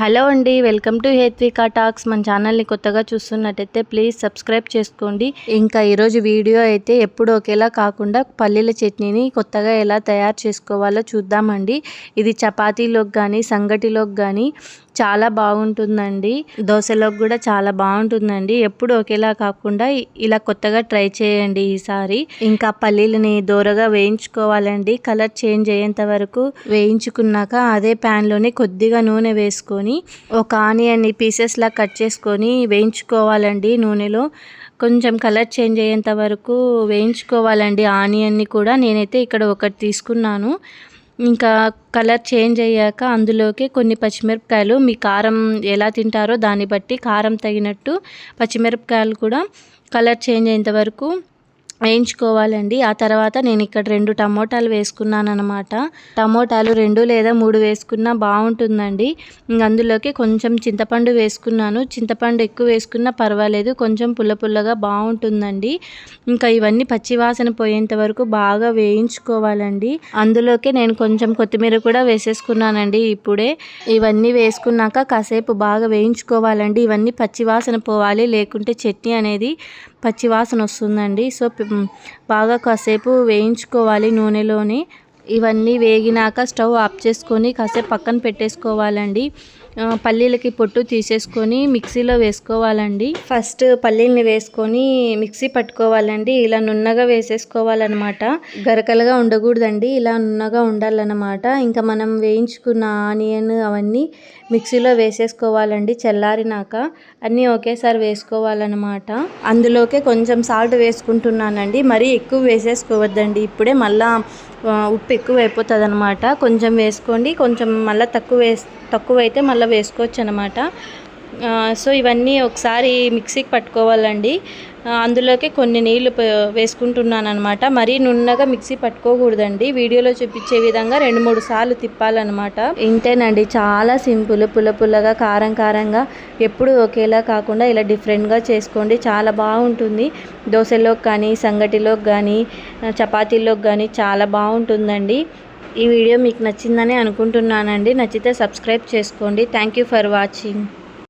Hello అండి welcome to Hethvika talks. మన ఛానల్ని కొత్తగా చూస్తున్నట్టయితే ప్లీజ్ సబ్స్క్రైబ్ చేసుకోండి. ఇంకా ఈరోజు వీడియో అయితే ఎప్పుడు ఒకేలా కాకుండా పల్లీల చట్నీని కొత్తగా ఎలా తయారు చేసుకోవాలో చూద్దామండి. ఇది చపాతీలోకి కానీ సంగటిలోకి కానీ చాలా బాగుంటుందండి. దోశలోకి కూడా చాలా బాగుంటుందండి. ఎప్పుడు ఒకేలా కాకుండా ఇలా కొత్తగా ట్రై చేయండి ఈసారి. ఇంకా పల్లీలని దూరగా వేయించుకోవాలండి. కలర్ చేంజ్ అయ్యేంత వరకు వేయించుకున్నాక అదే ప్యాన్లోనే కొద్దిగా నూనె వేసుకొని ఒక ఆనియన్ని పీసెస్లా కట్ చేసుకొని వేయించుకోవాలండి నూనెలో. కొంచెం కలర్ చేంజ్ అయ్యేంత వరకు వేయించుకోవాలండి ఆనియన్ని కూడా. నేనైతే ఇక్కడ ఒకటి తీసుకున్నాను. ఇంకా కలర్ చేంజ్ అయ్యాక అందులోకి కొన్ని పచ్చిమిరపకాయలు మీ కారం ఎలా తింటారో దాన్ని బట్టి కారం తగినట్టు పచ్చిమిరపకాయలు కూడా కలర్ చేంజ్ అయ్యేంత వరకు వేయించుకోవాలండి. ఆ తర్వాత నేను ఇక్కడ రెండు టమోటాలు వేసుకున్నాను అనమాట టమోటాలు రెండు లేదా మూడు వేసుకున్నా బాగుంటుందండి. అందులోకి కొంచెం చింతపండు వేసుకున్నాను. చింతపండు ఎక్కువ వేసుకున్నా పర్వాలేదు. కొంచెం పుల్ల పుల్లగా బాగుంటుందండి. ఇంకా ఇవన్నీ పచ్చివాసన పోయేంత వరకు బాగా వేయించుకోవాలండి. అందులోకి నేను కొంచెం కొత్తిమీర కూడా వేసేసుకున్నానండి ఇప్పుడే. ఇవన్నీ వేసుకున్నాక కాసేపు బాగా వేయించుకోవాలండి. ఇవన్నీ పచ్చివాసన పోవాలి. లేకుంటే చట్నీ అనేది పచ్చివాసన వస్తుందండి. సో బాగా కాసేపు వేయించుకోవాలి నూనెలోని. ఇవన్నీ వేగినాక స్టవ్ ఆఫ్ చేసుకొని కాసేపు పక్కన పెట్టేసుకోవాలండి. పల్లీలకి పొట్టు తీసేసుకొని మిక్సీలో వేసుకోవాలండి. ఫస్ట్ పల్లీల్ని వేసుకొని మిక్సీ పట్టుకోవాలండి. ఇలా నున్నగా వేసేసుకోవాలన్నమాట. గరకలుగా ఉండకూడదండి. ఇలా నున్నగా ఉండాలన్నమాట. ఇంకా మనం వేయించుకున్న ఆనియన్ అవన్నీ మిక్సీలో వేసేసుకోవాలండి చల్లారినాక. అన్నీ ఒకేసారి వేసుకోవాలన్నమాట. అందులోకే కొంచెం సాల్ట్ వేసుకుంటున్నానండి. మరీ ఎక్కువ వేసేసుకోవద్దండి. ఇప్పుడే మళ్ళీ ఉప్పు ఎక్కువ అయిపోతుంది అనమాట కొంచెం వేసుకోండి. కొంచెం మళ్ళీ తక్కువ వేస్ తక్కువ అయితే మళ్ళీ వేసుకోవచ్చు అనమాట సో ఇవన్నీ ఒకసారి మిక్సీకి పట్టుకోవాలండి. అందులోకి కొన్ని నీళ్ళు వేసుకుంటున్నాను అనమాట మరీ నున్నగా మిక్సీ పట్టుకోకూడదండి. వీడియోలో చూపించే విధంగా రెండు మూడు సార్లు తిప్పాలన్నమాట. ఇంతేనండి చాలా సింపుల్. పుల్ల పుల్లగా కారం కారంగా ఎప్పుడు ఒకేలా కాకుండా ఇలా డిఫరెంట్గా చేసుకోండి. చాలా బాగుంటుంది. దోశలోకి కానీ సంగటిలోకి కానీ చపాతీలోకి కానీ చాలా బాగుంటుందండి. ఈ వీడియో మీకు నచ్చిందని అనుకుంటున్నానండి. నచ్చితే సబ్స్క్రైబ్ చేసుకోండి. Thank you for watching